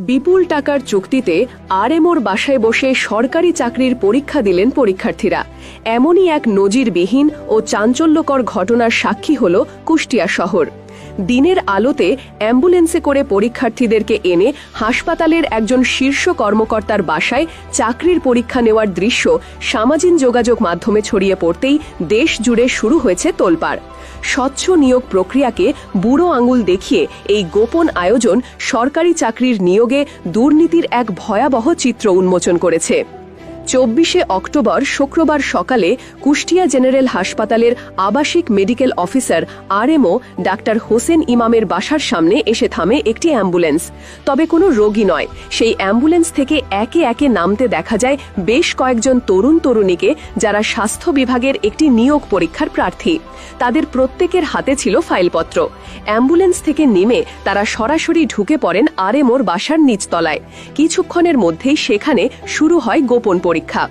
বিপুল টাকার চুক্তিতে আরএমওর বাসায় বসে সরকারি চাকরির পরীক্ষা দিলেন পরীক্ষার্থীরা। এমনই এক নজিরবিহীন ও চাঞ্চল্যকর ঘটনার সাক্ষী হল কুষ্টিয়া শহর। দিনের আলোতে অ্যাম্বুলেন্সে করে পরীক্ষার্থীদেরকে এনে হাসপাতালের একজন শীর্ষ কর্মকর্তার বাসায় চাকরির পরীক্ষা নেওয়ার দৃশ্য সামাজিক যোগাযোগ মাধ্যমে ছড়িয়ে পড়তেই দেশ জুড়ে শুরু হয়েছে তোলপাড়। স্বচ্ছ নিয়োগ প্রক্রিয়াকে বুড়ো আঙুল দেখিয়ে এই গোপন আয়োজন সরকারি চাকরির নিয়োগে দুর্নীতির এক ভয়াবহ চিত্র উন্মোচন করেছে। চব্বিশে অক্টোবর শুক্রবার সকালে কুষ্টিয়া জেনারেল হাসপাতালের আবাসিক medical officer RMO doctor Hossain ইমামের বাসার সামনে এসে থামে একটি অ্যাম্বুলেন্স। তবে কোনো রোগী নয়। সেই অ্যাম্বুলেন্স থেকে একে একে নামতে দেখা যায় বেশ কয়েকজন তরুণ তরুণীকে যারা স্বাস্থ্য বিভাগের একটি নিয়োগ পরীক্ষার প্রার্থী। তাদের প্রত্যেকের হাতে ছিল ফাইলপত্র। অ্যাম্বুলেন্স থেকে নেমে তারা সরাসরি ঢুকে পড়েন আরএমওর বাসার নিচতলায়। কিছুক্ষণের মধ্যেই সেখানে শুরু হয় গোপন পরীক্ষা।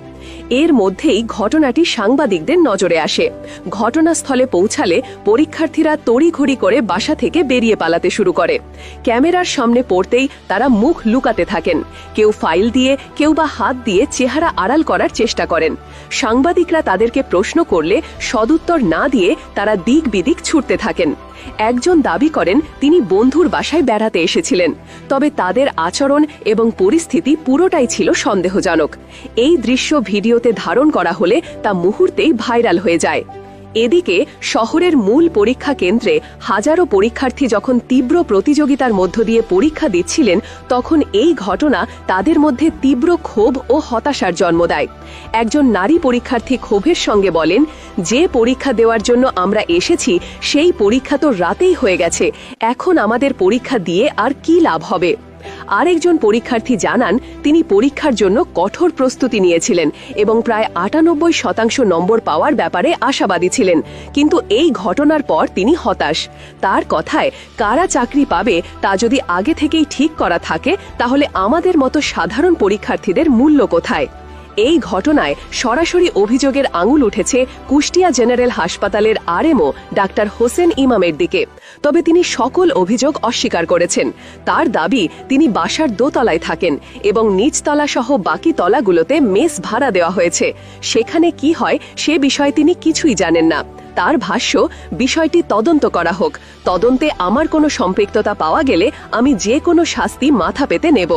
এর মধ্যেই ঘটনাটি সাংবাদিকদের নজরে আসে। ঘটনাস্থলে পৌঁছালে পরীক্ষার্থীরা তড়িঘড়ি করে বাসা থেকে বেরিয়ে পালাতে শুরু করে। ক্যামেরার সামনে পড়তেই তারা মুখ লুকাতে থাকেন। কেউ ফাইল দিয়ে, কেউ বা হাত দিয়ে চেহারা আড়াল করার চেষ্টা করেন। সাংবাদিকরা তাদেরকে প্রশ্ন করলে সদুত্তর না দিয়ে তারা দিক বিদিক ছুটতে থাকেন। একজন দাবি করেন তিনি বন্ধুর বাসায় বেড়াতে এসেছিলেন। তবে তাদের আচরণ এবং পরিস্থিতি পুরোটাই ছিল সন্দেহজনক। এই দৃশ্য ভিডিওতে ধারণ করা হলে তা মুহূর্তেই ভাইরাল হয়ে যায়। এদিকে শহরের মূল পরীক্ষা কেন্দ্রে হাজারো পরীক্ষার্থী যখন তীব্র প্রতিযোগিতার মধ্য দিয়ে পরীক্ষা দিচ্ছিলেন, তখন এই ঘটনা তাদের মধ্যে তীব্র ক্ষোভ ও হতাশার জন্ম দেয়। একজন নারী পরীক্ষার্থী ক্ষোভের সঙ্গে বলেন, যে পরীক্ষা দেওয়ার জন্য আমরা এসেছি, সেই পরীক্ষা তো রাতেই হয়ে গেছে। এখন আমাদের পরীক্ষা দিয়ে আর কি লাভ হবে? আরেকজন পরীক্ষার্থী জানান, তিনি পরীক্ষার জন্য কঠোর প্রস্তুতি নিয়েছিলেন এবং প্রায় আটানব্বই শতাংশ নম্বর পাওয়ার ব্যাপারে আশাবাদী ছিলেন। কিন্তু এই ঘটনার পর তিনি হতাশ। তার কথায়, কারা চাকরি পাবে তা যদি আগে থেকেই ঠিক করা থাকে, তাহলে আমাদের মতো সাধারণ পরীক্ষার্থীদের মূল্য কোথায়? এই ঘটনায় সরাসরি অভিযোগের আঙুল উঠেছে কুষ্টিয়া জেনারেল হাসপাতালের আরএমও ডাক্তার হোসেন ইমামের দিকে। তবে তিনি সকল অভিযোগ অস্বীকার করেছেন। তার দাবি, তিনি বাসার দোতলায় থাকেন এবং নিচতলা সহ বাকি তলাগুলোতে মেস ভাড়া দেওয়া হয়েছে। সেখানে কি হয়, সে বিষয়ে তিনি কিছুই জানেন না। তার ভাষ্য, বিষয়টি তদন্ত করা হোক। তদন্তে আমার কোনো সম্পৃক্ততা পাওয়া গেলে আমি যে কোনো শাস্তি মাথা পেতে নেব।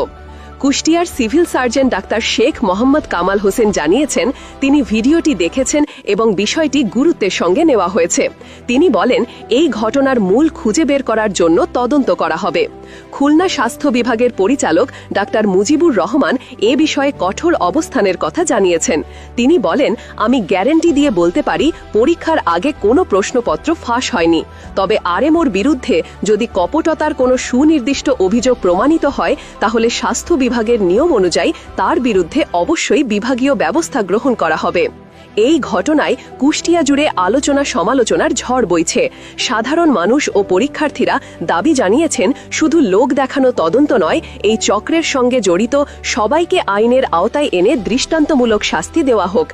কুষ্টিয়ার civil surgeon doctor Sheikh Mohammad Kamal Hossain জানিয়েছেন, তিনি ভিডিওটি দেখেছেন এবং বিষয়টি গুরুত্বের সঙ্গে নেওয়া হয়েছে। তিনি বলেন, এই ঘটনার মূল খুঁজে বের করার জন্য তদন্ত করা হবে। খুলনা স্বাস্থ্য বিভাগের পরিচালক ডাক্তার মুজিবুর রহমান এ বিষয়ে কঠোর অবস্থানের কথা জানিয়েছেন। তিনি বলেন, আমি গ্যারেন্টি দিয়ে বলতে পারি, পরীক্ষার আগে কোনো প্রশ্নপত্র ফাঁস হয়নি। তবে আরএমওর বিরুদ্ধে যদি কপটতার কোনো সুনির্দিষ্ট অভিযোগ প্রমাণিত হয়, তাহলে স্বাস্থ্য বিভাগের নিয়ম অনুযায়ী তার বিরুদ্ধে অবশ্যই বিভাগীয় ব্যবস্থা গ্রহণ করা হবে। এই ঘটনায় কুষ্টিয়া জুড়ে আলোচনা সমালোচনার ঝড় বইছে। সাধারণ মানুষ ও পরীক্ষার্থীরা দাবি জানিয়েছেন, শুধু লোক দেখানো তদন্ত নয়, এই চক্রের সঙ্গে জড়িত সবাইকে আইনের আওতায় এনে দৃষ্টান্তমূলক শাস্তি দেওয়া হোক।